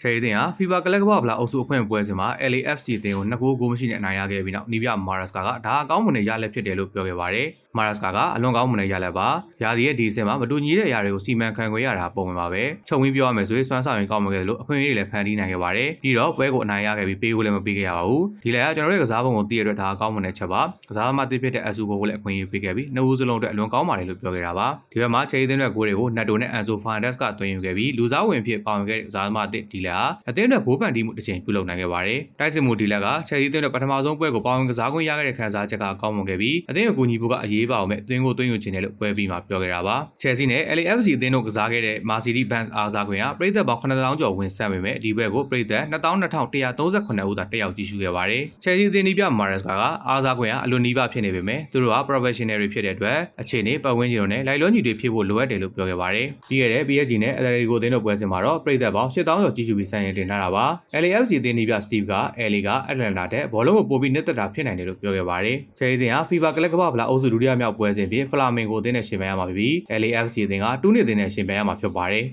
ချယ်ရီတင်ဟာ FIFA ကလပ်ကမ္ဘာဖလားအုပ်စုအဖွင့်ပွဲစဉ်မှာ LAFC အသင်းကို2ဂိုးဂိုးမရှိနဲ့အနိုင်ရခဲ့ပြီးနောက်နီးပြမာရက်စကာကဒါအကောင်းမွန်တဲ့ရလက်ဖြစ်တယ်လို့ပြောခဲ့ပါတယ်မာရက်စကာကအလွန်ကောင်းမွန်တဲ့ရလက်ပါရာသီရဲ့ဒီအဆင့်မှာမတူညီတဲ့အရာတွေကိုစီမံခန့်ခွဲရတာပုံမှန်ပါပဲခြုံပြီးပြောရမယ်ဆိုရင်စွမ်းဆောင်ရင်ကောင်းမွန်ခဲ့တယ်လို့အခွင့်အရေးတွေလည်းဖန်တီးနိုင်ခဲ့ပါတယ်ပြီးတော့ပွဲကိုအနိုင်ရခဲ့ပြီးပေးဖို့လည်းမပေးခဲ့ရပါဘူးဒီလည်းကကျွန်တော်တို့ရဲ့ကစားပုံကိုသိရတဲ့ဒါအကောင်းမွန်တဲ့ချက်ပါကစားသမားတစ်ဖြစ်တဲ့အဆူကိုလည်းအခွင့်အရေးပေးခဲ့ပြီးနှစ်ဦးစလုံးအတွက်အလွန်ကောင်းပါတယ်လို့ပြောခဲ့တာပါဒီဘက်မှာချယ်ရီတင်တဲ့ဂိုးတွေကိုနက်တိုနဲ့အန်ဆိုဖာန်ဒက်စ်ကသွင်းယူခဲ့ပြီးလူစားဝင်ဖြစ်ပါဝင်ခဲ့တဲ့ကစားသမားတစ်ဒီလည်းဟာအသင်းအတွက်ဂိုးပန်တီးမှုတစ်ချိန်ပြုလုပ်နိုင်ခဲ့ပါတယ်တိုက်စစ်မှုဒီလက်ကချယ်ရီတင်တဲ့ပထမဆုံးပွဲကိုပါဝင်ကစားခွင့်ရခဲ့တဲ့ခံစားချက်ကအကောင်းမွန်ခဲ့ပြီးအသင်းကိုကူညီဖို့ကအရေးပါအောင်မဲ့အသင်းကိုသွင်းယူခြင်းတယ်လို့ပွဲပြီးမှပြောခဲ့တာပါချယ်ဆီနဲ့ LAFC အသင်းတို့ကစားခဲ့တဲ့မာစီတီဘန်စ်အားစားခွင့်ကပြည်သက်ပေါင်း9000ကျော်ဝင်ဆက်ပေမဲ့ဒီဘက်ကိုပြည်သက်2238ဦးသာတက်ရောက်ကြည့်ရှုခဲ့ပါတယ်ချယ်ဆီအသင်းဒီပြမာရက်စကာကအားစားခွင့်ကအလွန်နီးပါးဖြစ်နေပေမဲ့သူတို့က professional တွေဖြစ်တဲ့အတွက်အခြေအနေပတ်ဝန်းကျင်တို့နဲ့လိုက်လွန်ညီတွေဖြစ်ဖို့လိုအပ်တယ်လို့ပြောခဲ့ပါတယ်ပြီးခဲ့တဲ့ PSG နဲ့ Atletico အသင်းတို့ပွဲစဉ်မှာတော့ပြည်သက်ပေါင်း8000ကျော်ကြည့်ရှုပြီးဆိုင်ရင်တင်ထားတာပါ LAFC အသင်းဒီပြ Steve က LA က Atlanta တဲ့ဘောလုံးကိုပိုပြီးနှစ်သက်တာဖြစ်နိုင်တယ်လို့ပြောခဲ့ပါတယ်ချယ်ဆီအသင်းက FIFA ကလပ်ကမ္ဘာဖလားအုပ်စုဒုတိယမြောက်ပွဲစဉ်ဖြင့်ဖလာမင်ဂိုအသင်းနဲ့ရှင်ပြိုင်ရမှာဖြစ်ပြီး LAFC အသင်းကတူးနေအသင်းနဲ့ရှင်ပြိုင်ရမှာဖြစ်ပါတယ်